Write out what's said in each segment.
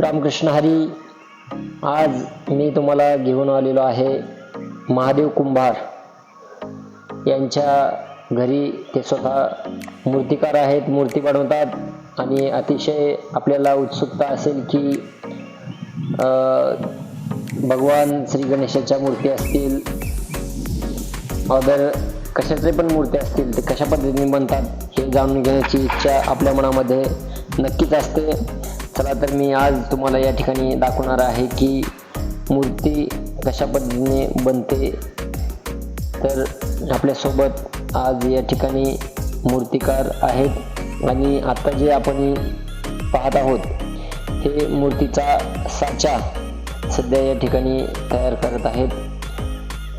रामकृष्ण हरी आज मी तुम्हाला घेऊन आलेलो आहे महादेव कुंभार यांच्या घरी. ते स्वतः मूर्तिकार आहेत मूर्ती बनवतात आणि अतिशय आपल्याला उत्सुकता असेल की भगवान श्री गणेशाच्या मूर्ती असतील अदर कशाचे पण मूर्ती असतील ते कशा पद्धतीने बनतात हे जाणून घेण्याची इच्छा आपल्या मनामध्ये नक्कीच असते. चला तर मी आज तुम्हाला या ठिकाणी दाखवणार आहे की मूर्ती कशा पद्धतीने बनते. तर आपल्यासोबत आज या ठिकाणी मूर्तिकार आहेत आणि आता जे आपण पाहत आहोत हे मूर्तीचा साचा सध्या या ठिकाणी तयार करत आहेत.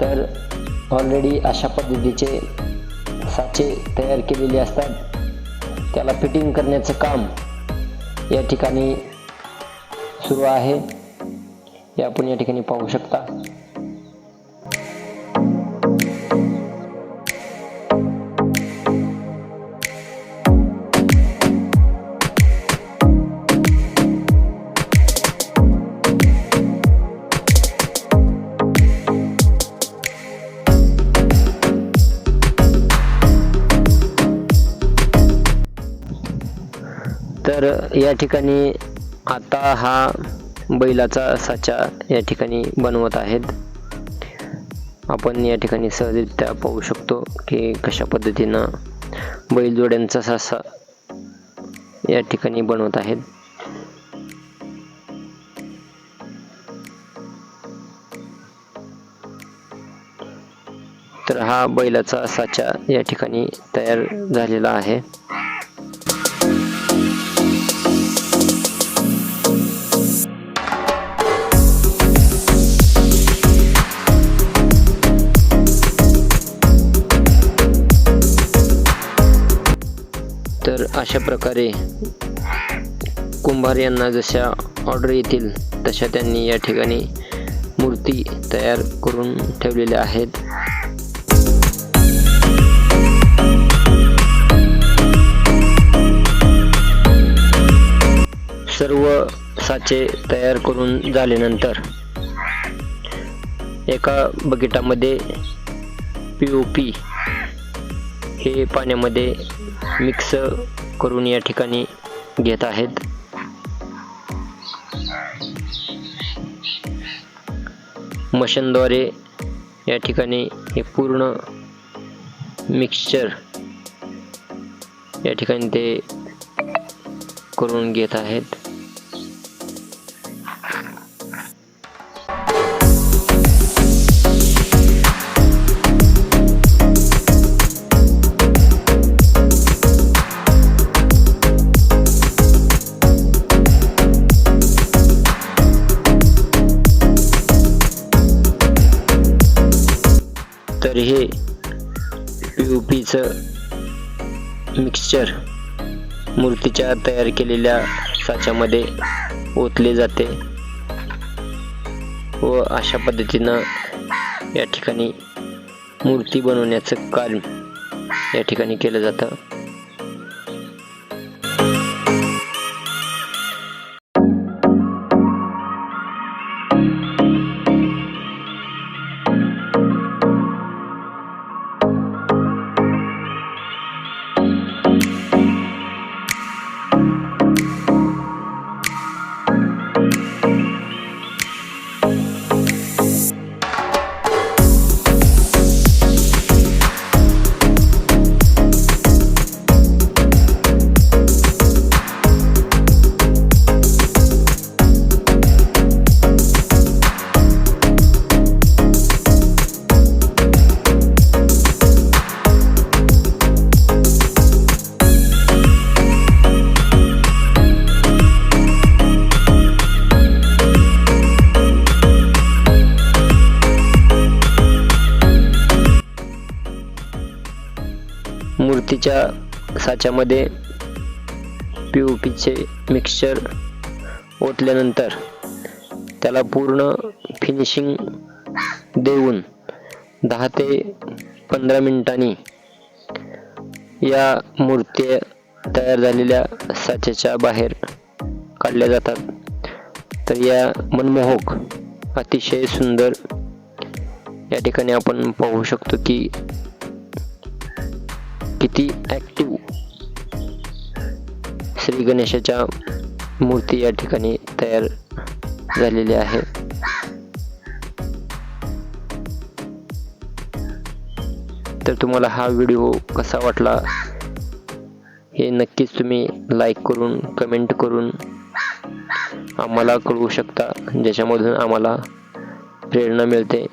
तर ऑलरेडी अशा पद्धतीचे साचे तयार केलेले असतात. त्याला फिटिंग करण्याचं काम या ठिकाणी सुरू आहे. हे आपण या ठिकाणी पाहू शकता. तर या ठिकाणी आता हा बैलाचा साचा या ठिकाणी बनवत आहेत. आपण या ठिकाणी सहजरित्या पाहू शकतो की कशा पद्धतीनं बैलजोड्यांचा सासा या ठिकाणी बनवत आहेत. तर हा बैलाचा साचा या ठिकाणी तयार झालेला आहे. अशा प्रकारे कुंभार यांना जशा ऑर्डर येतील तशा त्यांनी या ठिकाणी मूर्ती तयार करून ठेवलेल्या आहेत. सर्व साचे तयार करून झाल्यानंतर एका बकेटामध्ये पी ओ पी हे पाण्यामध्ये मिक्स करून या ठिकाणी घेत आहेत. मशीनद्वारे या ठिकाणी हे पूर्ण मिक्सचर या ठिकाणी ते करून घेत आहेत. युपीचं मिक्सचर मूर्तीच्या तयार केलेल्या साच्यामध्ये ओतले जाते व अशा पद्धतीनं या ठिकाणी मूर्ती बनवण्याचं काम या ठिकाणी केलं जातं. मूर्तीच्या साच्यामध्ये पी ओ पीचे मिक्सचर ओतल्यानंतर त्याला पूर्ण फिनिशिंग देऊन दहा ते पंधरा मिनिटांनी या मूर्ती तयार झालेल्या साच्याच्या बाहेर काढल्या जातात. तर या मनमोहक अतिशय सुंदर या ठिकाणी आपण पाहू शकतो की किती ॲक्टिव्ह श्री गणेशाच्या मूर्ती या ठिकाणी तयार झालेल्या आहे. तर तुम्हाला हा व्हिडिओ कसा वाटला? हे नक्कीच तुम्ही लाईक करून कमेंट करून आम्हाला कळवू शकता ज्याच्यामधून आम्हाला प्रेरणा मिळते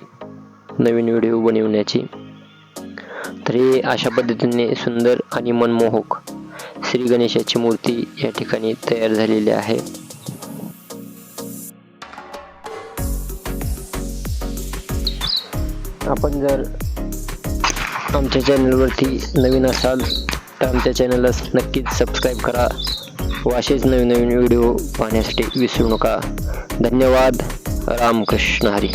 नवीन व्हिडिओ बनवण्याची. तर हे अशा पद्धतीने सुंदर आणि मनमोहक श्री गणेशाची मूर्ती या ठिकाणी तयार झालेली आहे. आपण जर आमच्या चॅनलवरती नवीन असाल तर आमच्या चॅनलला नक्कीच सबस्क्राईब करा. व असेच नवीन नवीन व्हिडिओ पाहण्यासाठी विसरू नका. धन्यवाद. रामकृष्ण हरी.